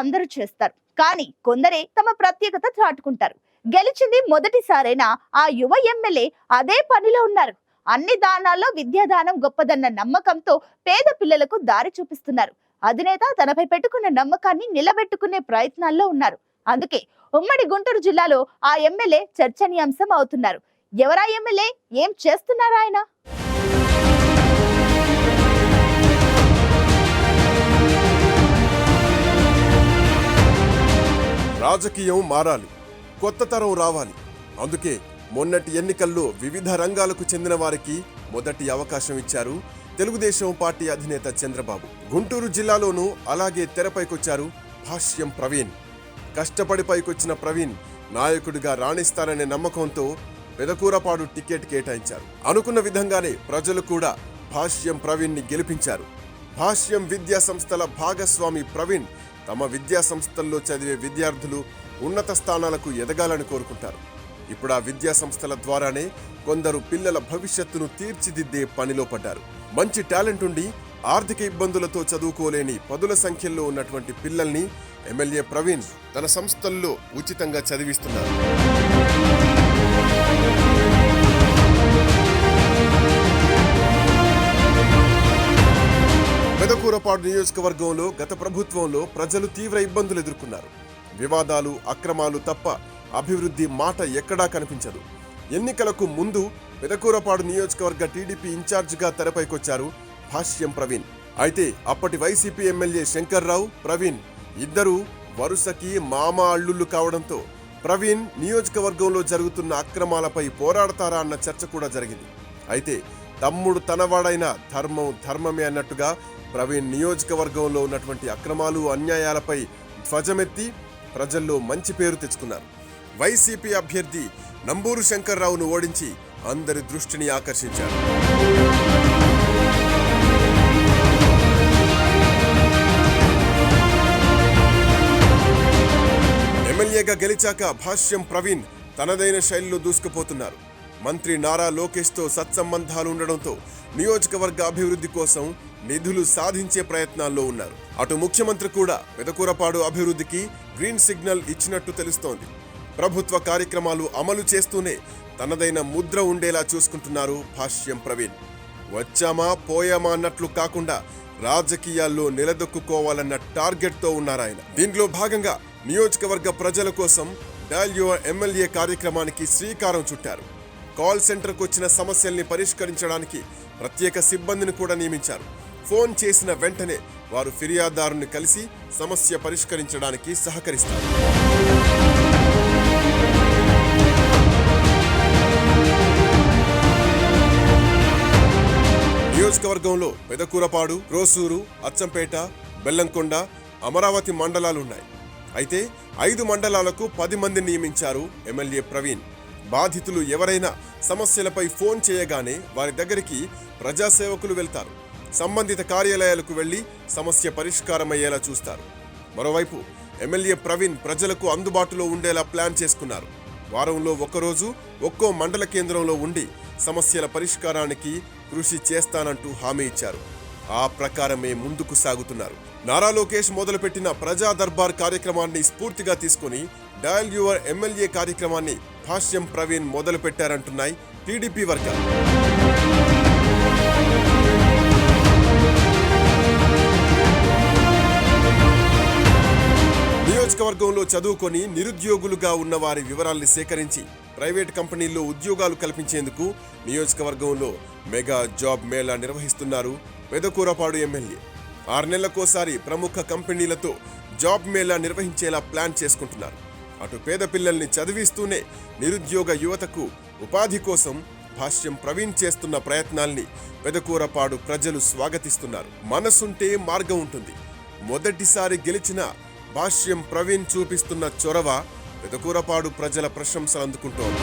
అందరూ చేస్తారు. కానీ కొందరే తమ ప్రత్యేకత చాటుకుంటారు గెలిచింది మొదటిసారైనా ఆ యువ ఎమ్మెల్యే అదే పనిలో ఉన్నారు. అన్ని దానాల్లో విద్యాదానం గొప్పదన్న నమ్మకంతో పేద పిల్లలకు దారి చూపిస్తున్నారు. అధినేత తనపై పెట్టుకున్న నమ్మకాన్ని నిలబెట్టుకునే ప్రయత్నాల్లో ఉన్నారు. అందుకే ఉమ్మడి గుంటూరు జిల్లాలో ఆ ఎమ్మెల్యే చర్చనీయాంశం అవుతున్నారు. ఎవరా ఎమ్మెల్యే? ఏం చేస్తున్నారు ఆయన రాజకీయం మారాలి కొత్త తరం రావాలి. అందుకే మొన్నటి ఎన్నికల్లో వివిధ రంగాలకు చెందిన వారికి మొదటి అవకాశం ఇచ్చారు తెలుగుదేశం పార్టీ అధినేత చంద్రబాబు. గుంటూరు జిల్లాలోనూ అలాగే తెరపైకొచ్చారు భాష్యం ప్రవీణ్. కష్టపడి పైకొచ్చిన ప్రవీణ్ నాయకుడిగా రాణిస్తారనే నమ్మకంతో పెదకూరపాడు టికెట్ కేటాయించారు. అనుకున్న విధంగానే ప్రజలు కూడా భాష్యం ప్రవీణ్ని గెలిపించారు. భాష్యం విద్యా సంస్థల భాగస్వామి ప్రవీణ్ తమ విద్యా సంస్థల్లో చదివే విద్యార్థులు ఉన్నత స్థానాలకు ఎదగాలని కోరుకుంటారు. ఇప్పుడు ఆ విద్యా సంస్థల ద్వారానే కొందరు పిల్లల భవిష్యత్తును తీర్చిదిద్దే పనిలో పడ్డారు. మంచి టాలెంట్ ఉండి ఆర్థిక ఇబ్బందులతో చదువుకోలేని పదుల సంఖ్యలో ఉన్నటువంటి పిల్లల్ని ఎమ్మెల్యే ప్రవీణ్ తన సంస్థల్లో ఉచితంగా చదివిస్తున్నారు. పెదకూరపాడు నియోజకవర్గంలో గత ప్రభుత్వంలో ప్రజలు తీవ్ర ఇబ్బందులు ఎదుర్కొన్నారు. వివాదాలు అక్రమాలు తప్ప అభివృద్ధి మాట ఎక్కడా కనిపించదు. ఎన్నికలకు ముందు పెదకూరపాడు నియోజకవర్గ టీడీపీ ఇన్ఛార్జిగా తెరపైకొచ్చారు భాష్యం ప్రవీణ్. అయితే అప్పటి వైసీపీ ఎమ్మెల్యే శంకర్రావు ప్రవీణ్ ఇద్దరూ వరుసకి మామ అల్లుళ్ళు కావడంతో ప్రవీణ్ నియోజకవర్గంలో జరుగుతున్న అక్రమాలపై పోరాడతారా అన్న చర్చ కూడా జరిగింది. అయితే తమ్ముడు తనవాడైన ధర్మం ధర్మమే అన్నట్టుగా ప్రవీణ్ నియోజకవర్గంలో ఉన్నటువంటి అక్రమాలు అన్యాయాలపై ధ్వజమెత్తి ప్రజల్లో మంచి పేరు తెచ్చుకున్నారు. వైసీపీ అభ్యర్థి నంబూరు శంకర్రావును ఓడించి అందరి దృష్టిని ఆకర్షించారు. ఎమ్మెల్యేగా గెలిచాక భాష్యం ప్రవీణ్ తనదైన శైలిలో దూసుకుపోతున్నారు. మంత్రి నారా లోకేష్తో సత్సంబంధాలు ఉండడంతో నియోజకవర్గ అభివృద్ధి కోసం నిధులు సాధించే ప్రయత్నాల్లో ఉన్నారు. అటు ముఖ్యమంత్రి కూడా పెదకూరపాడు అభివృద్ధికి గ్రీన్ సిగ్నల్ ఇచ్చినట్టు తెలుస్తోంది. ప్రభుత్వ కార్యక్రమాలు అమలు చేస్తూనే తనదైన ముద్ర ఉండేలా చూసుకుంటున్నారు భాష్యం ప్రవీణ్. వచ్చామా పోయామా అన్నట్లు కాకుండా రాజకీయాల్లో నిలదొక్కుకోవాలన్న టార్గెట్తో ఉన్నారాయన. దీంట్లో భాగంగా నియోజకవర్గ ప్రజల కోసం డయల్ యువర్ ఎమ్మెల్యే కార్యక్రమానికి శ్రీకారం చుట్టారు. కాల్ సెంటర్కు వచ్చిన సమస్యల్ని పరిష్కరించడానికి ప్రత్యేక సిబ్బందిని కూడా నియమించారు. ఫోన్ చేసిన వెంటనే వారు ఫిర్యాదుదారుని కలిసి సమస్య పరిష్కరించడానికి సహకరిస్తారు. నియోజకవర్గంలో పెదకూరపాడు రోసూరు అచ్చంపేట బెల్లంకొండ అమరావతి మండలాలున్నాయి. అయితే ఐదు మండలాలకు పది మందిని నియమించారు ఎమ్మెల్యే ప్రవీణ్. బాధితులు ఎవరైనా సమస్యలపై ఫోన్ చేయగానే వారి దగ్గరికి ప్రజాసేవకులు వెళ్తారు. సంబంధిత కార్యాలయాలకు వెళ్ళి సమస్య పరిష్కారమయ్యేలా చూస్తారు. మరోవైపు ఎమ్మెల్యే ప్రవీణ్ ప్రజలకు అందుబాటులో ఉండేలా ప్లాన్ చేసుకున్నారు. వారంలో ఒకరోజు ఒక్కో మండల కేంద్రంలో ఉండి సమస్యల పరిష్కారానికి కృషి చేస్తానంటూ హామీ ఇచ్చారు. ఆ ప్రకారమే ముందుకు సాగుతున్నారు. నారా లోకేష్ మొదలుపెట్టిన ప్రజా దర్బార్ కార్యక్రమాన్ని స్ఫూర్తిగా తీసుకుని డయల్ యువర్ ఎమ్మెల్యే కార్యక్రమాన్ని భాష్యం ప్రవీణ్ మొదలుపెట్టారంటున్నాయి టీడీపీ వర్గాలు. నియోజకవర్గంలో చదువుకొని నిరుద్యోగులుగా ఉన్న వారి వివరాల్ని సేకరించి ప్రైవేట్ కంపెనీల్లో ఉద్యోగాలు కల్పించేందుకు నియోజకవర్గంలో మెగా జాబ్ మేళా నిర్వహిస్తున్నారు పెదకూరపాడు ఎమ్మెల్యే. ఆరు నెలలకోసారి ప్రముఖ కంపెనీలతో జాబ్ మేళా నిర్వహించేలా ప్లాన్ చేసుకుంటున్నారు. అటు పేద పిల్లల్ని చదివిస్తూనే నిరుద్యోగ యువతకు ఉపాధి కోసం భాష్యం ప్రవీణ్ చేస్తున్న ప్రయత్నాల్ని పెదకూరపాడు ప్రజలు స్వాగతిస్తున్నారు. మనసుంటే మార్గం ఉంటుంది. మొదటిసారి గెలిచిన భాష్యం ప్రవీణ్ చూపిస్తున్న చొరవ పెదకూరపాడు ప్రజల ప్రశంసలు అందుకుంటోంది.